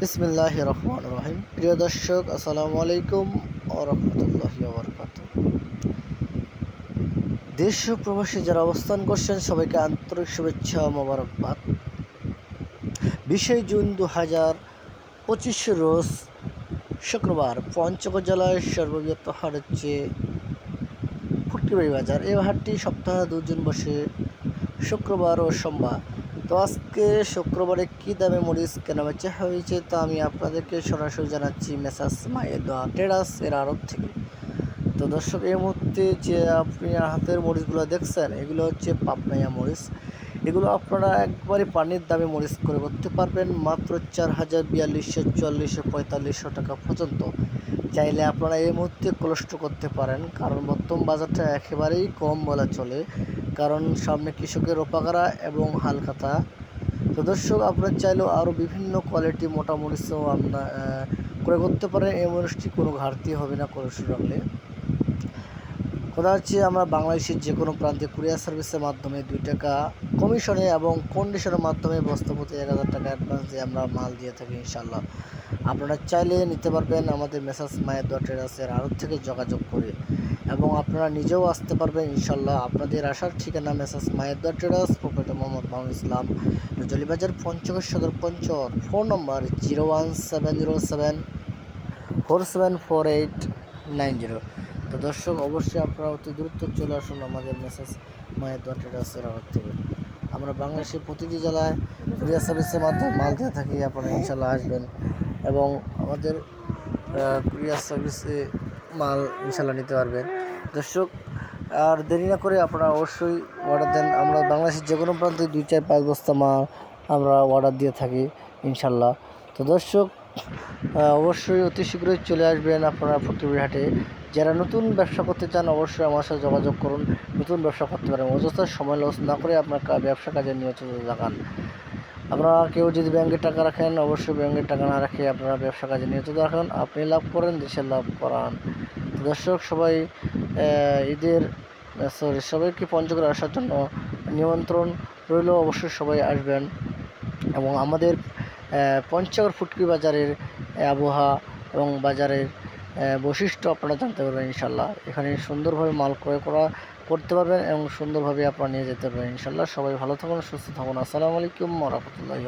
বিসমিল্লাহ রহমান রহিম। প্রিয় দর্শক, আসসালামু আলাইকুম রহমতুল্লাহ বরকাত দেশ প্রবাসী যারা অবস্থান করছেন, সবাইকে আন্তরিক শুভেচ্ছা মোবারকবাদ। বিশে জুন দু হাজার পঁচিশ রোজ শুক্রবার পঞ্চগড় জেলায় সর্ববৃহৎ হার হচ্ছে ফুটকিবাড়ি বাজার। এই হাটটি সপ্তাহে দুজন বসে শুক্রবার ও সোমবার তো আজকে শুক্রবারে কী দামে মরিচ কেনা বেচা হয়েছে, তা আমি আপনাদেরকে সরাসরি জানাচ্ছি মেসাস মায়েদা টেরাস এর আরব থেকে। তো দর্শক, এই মুহূর্তে যে আপনি হাতের মরিচগুলো দেখছেন, এগুলো হচ্ছে পাপনাইয়া মরিচ। এগুলো আপনারা একবারে পানির দামে মরিচ করে করতে পারবেন, মাত্র চার হাজার বিয়াল্লিশশো চুয়াল্লিশশো পঁয়তাল্লিশশো টাকা পর্যন্ত। চাইলে আপনারা এই মুহূর্তে কলস্ট করতে পারেন, কারণ বর্তমান বাজারটা একেবারেই কম বলা চলে। কারণ সামনে কৃষকের ওপাকারা এবং হালখাতা তো দর্শক, আপনারা চাইলেও আরও বিভিন্ন কোয়ালিটি মোটা মরিচও আপনার ক্রয় করতে পারেন। এই মানুষটি কোনো ঘাটতি হবে না কলস্ট রাখলে কথা হচ্ছে, আমরা বাংলাদেশের যে কোনো প্রান্তে কুরিয়ার সার্ভিসের মাধ্যমে দুই টাকা কমিশনে এবং কন্ডিশনের মাধ্যমে বস্তা প্রতি এক হাজার টাকা অ্যাডভান্স দিয়ে আমরা মাল দিয়ে থাকি ইনশাল্লাহ আপনারা চাইলে নিতে পারবেন আমাদের মেসাজ মায়ের দোয়া ট্রেডার্সের আড়ত থেকে যোগাযোগ করে। এবং আপনারা নিজেও আসতে পারবেন ইনশাল্লাহ আপনাদের আসার ঠিকানা message Doa traders proprietor Mohammad Mahmud Islam Jalibazar Panchagarh Sadar puncher phone number zero one seven zero seven, four seven four eight nine zero. তো দর্শক, অবশ্যই আপনারা অতি দ্রুত চলে আসুন আমাদের মেসেজ দোয়া ট্রেডার্সের আড়ত থেকে। আমরা বাংলাদেশের প্রতিটি জেলায় কুরিয়ার সার্ভিসের মাধ্যমে মাল দিয়ে থাকি, আপনারা ইনশাল্লাহ আসবেন। এবং আমাদের কুরিয়ার সার্ভিসে মাল ইনশাল্লাহ নিতে পারবেন। দর্শক, আর দেরি না করে আপনারা অবশ্যই অর্ডার দেন। আমরা বাংলাদেশের যে কোনো প্রান্তে দুই চার পাঁচ বস্তা মাল আমরা অর্ডার দিয়ে থাকি ইনশাল্লাহ তো দর্শক অবশ্যই অতি শীঘ্রই চলে আসবেন আপনারা ফকিরপুর হাটে। যারা নতুন ব্যবসা করতে চান অবশ্যই আমার সাথে যোগাযোগ করুন। নতুন ব্যবসা করতে পারেন। অযথা সময় লস না করে আপনার ব্যবসা কাজে নিয়োজিত দেখান আপনারা কেউ যদি ব্যাংকের টাকা রাখেন, অবশ্যই ব্যাংকের টাকা না রাখে আপনারা ব্যবসা কাজে নিয়োজিত রাখেন আপনি লাভ করেন দেশের লাভ করান। দর্শক, সবাই ঈদের সরি সবাইকে পঞ্চগড়ে আসার জন্য নিমন্ত্রণ রইল। অবশ্যই সবাই আসবেন এবং আমাদের পঞ্চগড় ফুটকি বাজারের আবহাওয়া এবং বাজারের বৈশিষ্ট্য আপনারা জানতে পারবেন ইনশাল্লাহ এখানে সুন্দরভাবে মাল ক্রয় করা করতে পারবেন এবং সুন্দরভাবে আপনারা নিয়ে যেতে পারবেন। ইনশাল্লাহ সবাই ভালো থাকুন, সুস্থ থাকুন। আসসালামু আলাইকুম রহমতুল্লাহ